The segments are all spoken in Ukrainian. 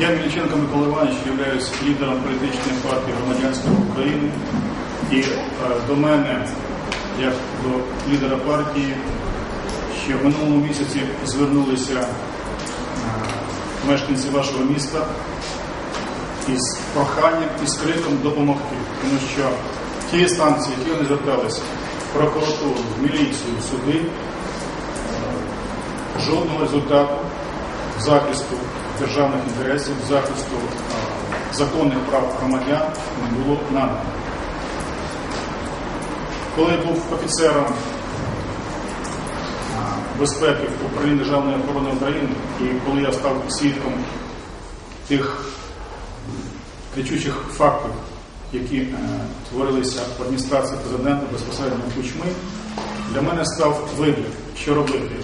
Я Мельниченко Микола Іванович являюсь лідером політичної партії громадянської України. І е, до мене, як до лідера партії, ще в минулому місяці звернулися е, мешканці вашого міста із проханням і з криком допомогти. Тому що ті інстанції, які вони зверталися в прокуратуру, в міліцію, в суди, е, жодного результату захисту державних інтересів, захисту е, законних прав громадян не було надано. Коли я був офіцером е, безпеки в управлінні Державної охорони України, і коли я став свідком тих кричучих фактів, які е, творилися в адміністрації президента безпосередньо Кучми, для мене став вибір, що робити.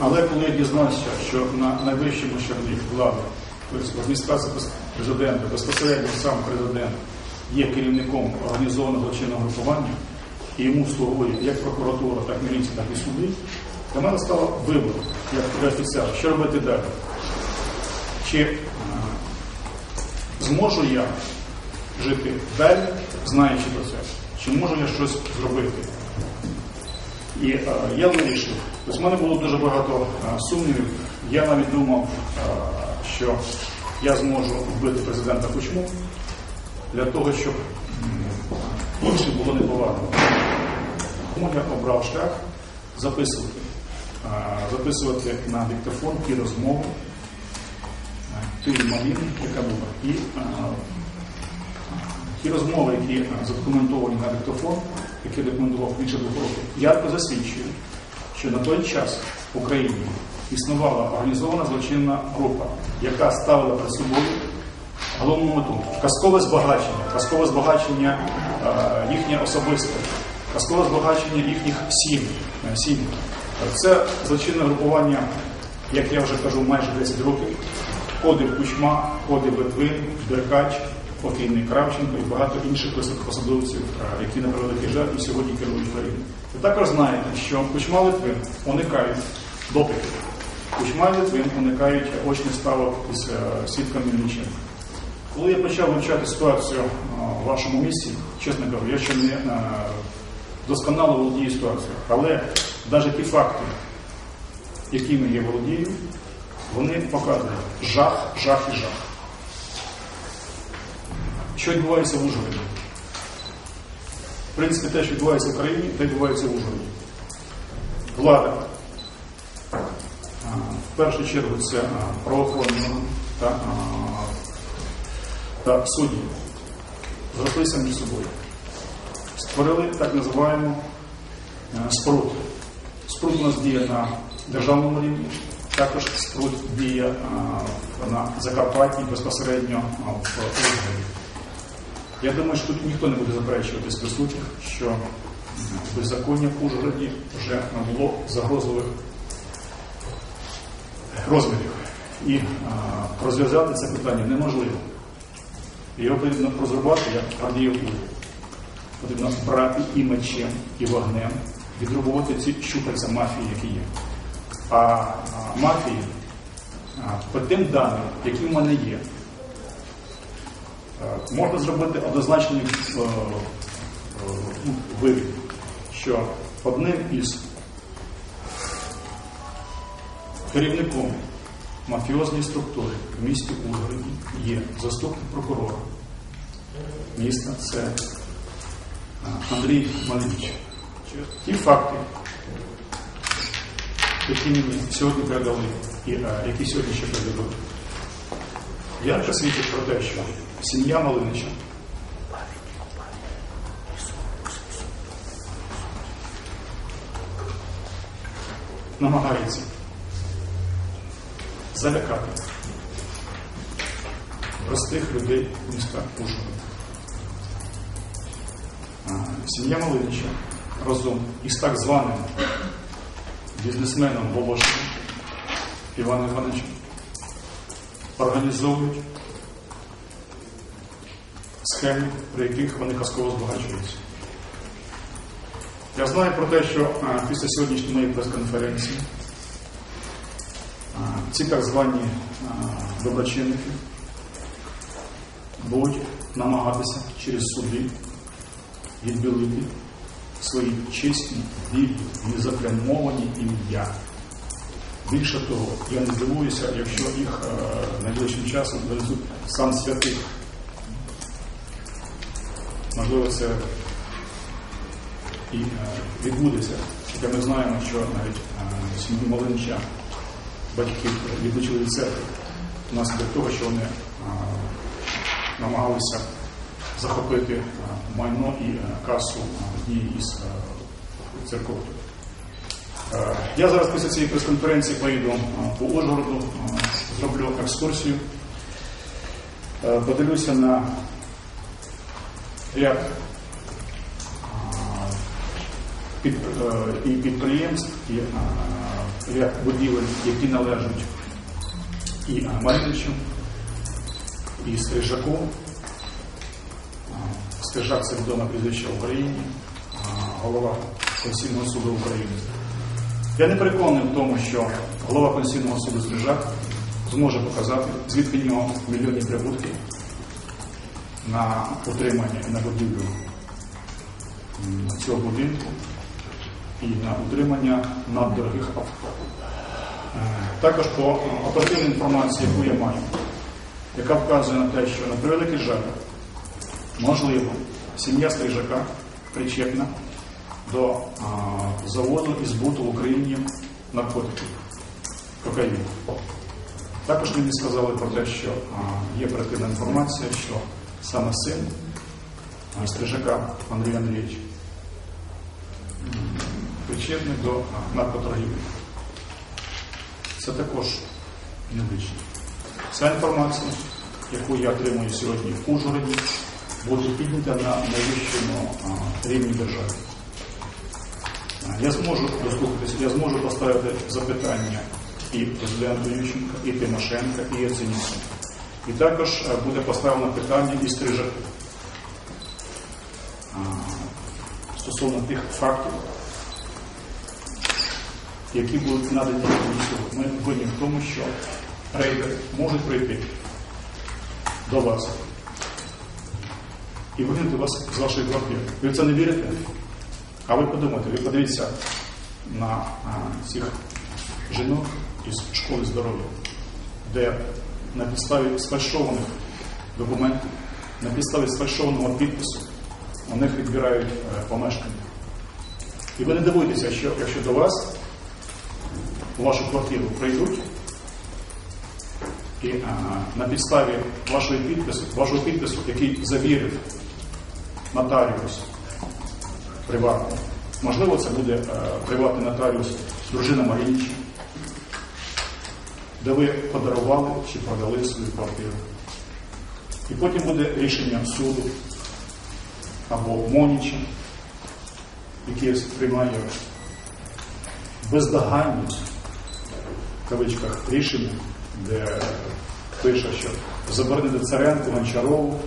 Але коли я дізнався, що на найвищому щаблі влади, тобто в адміністрації президента, безпосередньо сам президент є керівником організованого злочинного групування, і йому слугує як прокуратура, так і міліція, так і суди, для мене стало вибор, як для офіцера, що робити далі. Чи е, зможу я жити далі, знаючи про це, чи можу я щось зробити? І е, я вирішив, тобто мене було дуже багато е, сумнівів. Я навіть думав, е, що я зможу вбити президента Кучму для того, щоб іншим було неповадно. Тому я обрав шлях записувати, е, записувати на диктофон ті розмови, е, ту яка була, і е, ті розмови, які е, задокументовані на диктофон, які документував більше двох років, ярко засвідчує, що на той час в Україні існувала організована злочинна група, яка ставила перед собою головну мету казкове збагачення, казкове збагачення е, їхнє особисте, казкове збагачення їхніх сім'ї. е. Це злочинне групування, як я вже кажу, майже 10 років. Ходив Кучма, ходив Литвин, Деркач, покійний Кравченко і багато інших високопосадовців, е, які на превеликий жаль і сьогодні керують країною. Ви також знаєте, що Кучма Литвин уникають допитів. Кучма і Литвин уникають очних ставок із е, свідками Мельниченка. Коли я почав вивчати ситуацію е, в вашому місті, чесно кажу, я ще не досконало володію ситуацією, але навіть ті факти, якими я володію, вони показують жах, жах і жах. Що відбувається в Ужгороді? В принципі, те, що відбувається в країні, те відбувається в Ужгороді. Влада. В першу чергу це правоохоронні та, та судді. Зрослися між собою. Створили так називаємо е, споруд. Споруд у нас діє на державному рівні, також споруд діє на Закарпатті безпосередньо в Ужгороді. Я думаю, що тут ніхто не буде заперечувати з присутніх, що беззаконня в Ужгороді вже набуло загрозливих розмірів. І а, розв'язати це питання неможливо. Його потрібно розрубати як Гордіїв. Потрібно брати і мечем, і вогнем, відрубувати ці щупальця мафії, які є. А, а мафії, а, по тим даним, які в мене є, можна зробити однозначний е, е, ну, вивід, що одним із керівником мафіозної структури в місті Ужгороді є заступник прокурора міста, це Андрій Малевич. Ті факти, які мені сьогодні передали, і які сьогодні ще передадуть, ярко свідчить про те, що сім'я Малинича намагається залякати простих людей міста Ужгород. А, Сім'я Малинича разом із так званим бізнесменом Волошиним Іваном Івановичем організовують схеми, при яких вони казково збагачуються. Я знаю про те, що а, після сьогоднішньої моєї прес-конференції ці так звані а, доброчинники будуть намагатися через суди відбілити свої чесні, вільні, незапрямовані ім'я. Більше того, я не здивуюся, якщо їх е, найближчим часом довезуть сам святий. Можливо, це і е, відбудеться. Хоча ми знаємо, що навіть е, сім'ю Малинича батьків відлучили від церкви внаслідок того, що вони намагалися захопити майно і касу однієї із церков. Е, Я зараз після цієї прес-конференції поїду е, по Ужгороду, е, зроблю екскурсію, подивлюся на ряд під, і підприємств, і ряд будівель, які належать і Мельничу, і Стрижаку. Стрижак це відоме прізвище в Україні, голова Конституційного суду України. Я не переконаний в тому, що голова Конституційного суду Стрижак зможе показати, звідки в нього мільйонні прибутки на утримання і на будівлю цього будинку і на утримання наддорогих авто. Е, Також по оперативній інформації, яку я маю, яка вказує на те, що на превеликий жаль, можливо, сім'я Стрижака причетна до заводу і збуту в Україні наркотиків, кокаїну. Також мені сказали про те, що є оперативна інформація, що саме син Стрижака Андрій Андрійович причетний до наркоторгівлі. Це також необично. Ця інформація, яку я отримую сьогодні в Ужгороді, буде піднята на найвищому рівні держави. Я зможу дослухатися, я зможу поставити запитання і президенту Ющенка, і Тимошенка, і Яценюку. І також е, буде поставлено питання і Стрижаку стосовно тих фактів, які будуть надані мені Ми винні в тому, що рейдери можуть прийти до вас і вигнати вас з вашої квартири. Ви в це не вірите? А ви подумайте, ви подивіться на цих жінок із школи здоров'я, де на підставі сфальшованих документів, на підставі сфальшованого підпису у них відбирають е, помешкання. І ви не дивуйтеся, що якщо до вас у вашу квартиру прийдуть і а, на підставі вашого підпису, вашого підпису, який завірив нотаріус приватний, можливо, це буде е, приватний нотаріус дружина Марініча, де ви подарували чи продали свою квартиру. І потім буде рішення суду або Моніча, яке приймає бездоганні в кавичках рішення, де пише, що заборонити Царенку, Гончарову,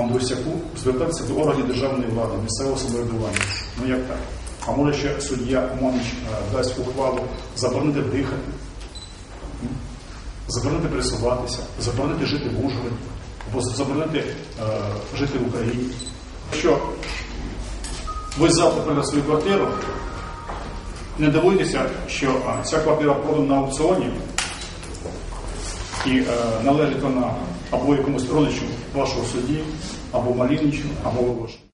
Андрусяку звертатися до органів державної влади, місцевого самоврядування. Ну як так? А може ще суддя Моніч е, дасть ухвалу заборонити дихати, заборонити пересуватися, заборонити жити в Ужгороді, або заборонити е, жити в Україні. Якщо ви завтра прийдете свою квартиру, не дивуйтеся, що ця квартира продана на аукціоні і е, належить вона або якомусь родичу вашого судді, або Малінічу, або Волошину.